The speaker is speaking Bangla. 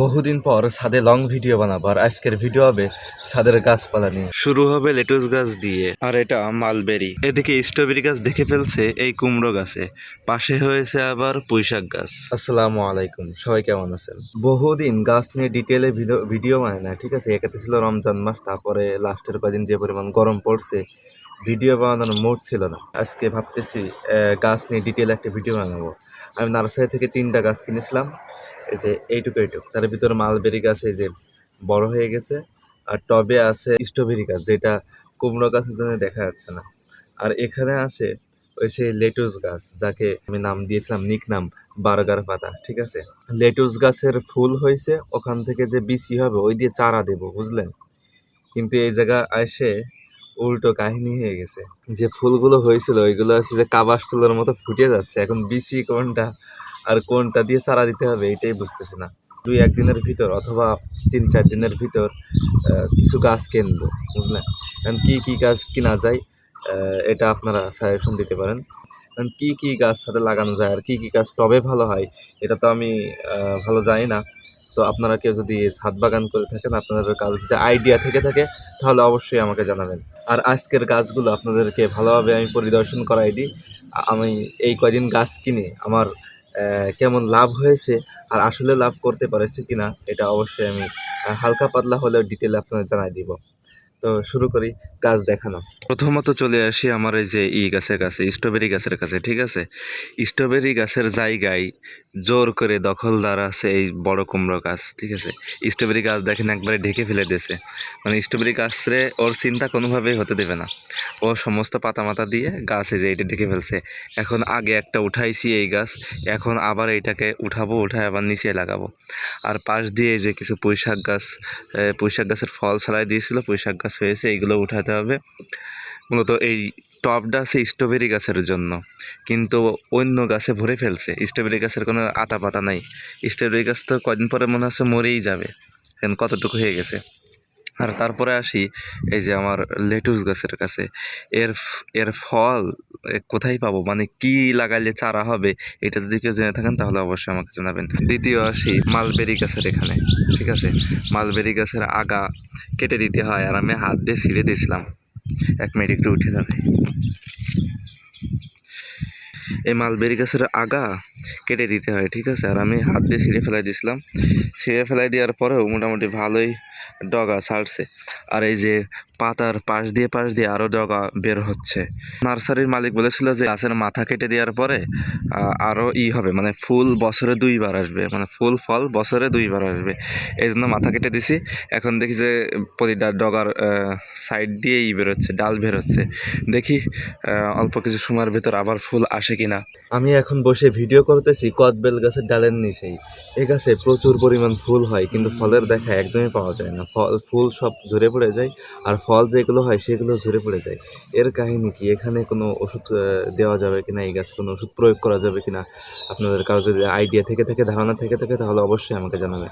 বহুদিন পর ছাদে লং ভিডিও বানাবো আর আজকের ভিডিও হবে ছাদের গাছপালা নিয়ে। শুরু হবে লেটুস গাছ দিয়ে। আর এটা মালবেরি এদিকে স্ট্রবেরি গাছ দেখে ফেলছে এই কুমড়ো গাছে। পাশে হয়েছে আবার পুঁইশাক গাছ। আসসালামু আলাইকুম সবাই কেমন আছেন? বহুদিন গাছ নিয়ে ডিটেলে ভিডিও বানায় না ঠিক আছে? একাতে ছিল রমজান মাস তারপরে লাস্টের কদিন যে পরিমাণ গরম পড়ছে ভিডিও বানানোর মুড ছিল না। আজকে ভাবতেছি গাছ নিয়ে ডিটেল একটা ভিডিও বানাবো। আমি নার্সারি থেকে তিনটা গাছ কিনেছিলাম। এই যে এইটুকু এইটুকু। তার ভিতরে মালবেরি গাছ, এই যে বড় হয়ে গেছে। আর টবে আছে স্ট্রবেরি গাছ, যেটা কুমড়ো গাছের জন্য দেখা যাচ্ছে না। আর এখানে আছে ওই সেই লেটুস গাছ, যাকে আমি নাম দিয়েছিলাম নিক নাম, বার্গার পাতা, ঠিক আছে? লেটুস গাছের ফুল হয়েছে, ওখান থেকে যে বিচি হবে, ওই দিয়ে চারা দেবো, বুঝলেন? কিন্তু এই জায়গা এসে উল্টো কাহিনী হয়ে গেছে। যে ফুলগুলো হয়েছিল, ওইগুলো আছে যে কাবাস তুলোর মতো ফুটে যাচ্ছে। এখন বিচি কোনটা আর কোনটা দিয়ে চারা দিতে হবে, এটাই বুঝতেছি না। দুই একদিনের ভিতর অথবা তিন চার দিনের ভিতর কিছু গাছ কিনবো বুঝলেন কারণ কী কী গাছ কিনা যায় এটা আপনারা সাজেশন দিতে পারেন। কারণ কী কী গাছ সাথে লাগানো যায় আর কী কী গাছ টবে ভালো হয়, এটা তো আমি ভালো জানি না। তো আপনারা কেউ যদি ছাদ বাগান করে থাকেন, আপনাদের কারও যদি আইডিয়া থেকে থাকে, তাহলে অবশ্যই আমাকে জানাবেন। আর আজকের গাছগুলো আপনাদেরকে ভালোভাবে আমি পরিদর্শন করাই দিই। আমি এই কয়দিন গাছ কিনে, আমার কেমন লাভ হয়েছে আর আসলে লাভ করতে পারছি কিনা, এটা অবশ্যই আমি হালকা পাতলা হলেও ডিটেল আপনাদের জানাই দিব। তো শুরু করি গাছ দেখানো। প্রথমত চলে আসি আমার এই যে ই গাছের কাছে, স্ট্রবেরি গাছের কাছে, ঠিক আছে? স্ট্রবেরি গাছের জায়গায় জোর করে দখলদার আছে এই বড় কুমড়ো গাছ, ঠিক আছে? স্ট্রবেরি গাছ দেখেন একবারে ঢেকে ফেলে দিয়েছে। মানে স্ট্রবেরি গাছরে ওর চিন্তা কোনোভাবেই হতে দেবে না। ও সমস্ত পাতা মাতা দিয়ে গাছ যে এটা ঢেকে ফেলছে। এখন আগে একটা উঠাইছি এই গাছ, এখন আবার এইটাকে উঠাবো, উঠায় আবার নিচে লাগাবো। আর পাশ দিয়ে যে কিছু পুঁইশাক গাছ পুঁইশাক গাছের ফল ছাড়াই দিয়েছিল, পুঁইশাক গাছ হয়েছে এইগুলো উঠাতে হবে। মূলত এই টবটা আছে স্ট্রবেরি গাছের জন্য। কিন্তু অন্য গাছে ভরে ফেলছে। স্ট্রবেরি গাছের কোনো আতা পাতা নাই। স্ট্রবেরি গাছ তো কদিন পরে মনে হচ্ছে মরেই যাবে। এখন কতটুকু হয়ে গেছে? আর তারপরে আসি, এই যে আমার লেটুস গাছের কাছে। এর এর ফল কোথায় পাবো? মানে কি লাগাইলে চারা হবে? এটা যদি কেউ জেনে থাকেন, তাহলে অবশ্যই আমাকে জানাবেন। দ্বিতীয় আসি, মালবেরি গাছের এখানে। ঠিক আছে? মালবেরি গাছের আগা কেটে দিতে হয় আর আমি হাত দিয়ে ছিঁড়ে দিয়েছিলাম। এক মিনিট একটু উঠে যাবে এই মালবেরি গাছের আগা কেটে দিতে হয়, ঠিক আছে? আর আমি হাত দিয়ে ছিঁড়ে ফেলাই দিয়েছিলাম। ছিঁড়ে ফেলাই দেওয়ার পরেও মোটামুটি ভালোই ডগা ছাড়ছে। আর এই যে পাতার পাশ দিয়ে পাশ দিয়ে আরও ডগা বের হচ্ছে। নার্সারির মালিক বলেছিল যে গাছের মাথা কেটে দেওয়ার পরে আরও ই হবে মানে ফুল বছরে দুইবার আসবে মানে ফুল, ফল বছরে দুইবার আসবে। এই জন্য মাথা কেটে দিছি। এখন দেখি যে প্রতিটা ডগার সাইড দিয়েই বেরোচ্ছে, ডাল বেরোচ্ছে। দেখি অল্প কিছু সময়ের ভেতর আবার ফুল আসে কিনা। আমি এখন বসে ভিডিও করতেছি কদবেল গাছের ডালের নিচেই। এই গাছে প্রচুর পরিমাণ ফুল হয়, কিন্তু ফলের দেখা একদমই পাওয়া যায় না। ফল, ফুল সব ঝরে পড়ে যায় আর ফল যেগুলো হয় সেগুলো ঝরে পড়ে যায়। এর কাহিনী কি? এখানে কোনো ওষুধ দেওয়া যাবে কি না এই গাছে কোনো ওষুধ প্রয়োগ করা যাবে কি না আপনাদের কারও যদি আইডিয়া থেকে, থাকে, ধারণা থেকে, থাকে, তাহলে অবশ্যই আমাকে জানাবেন।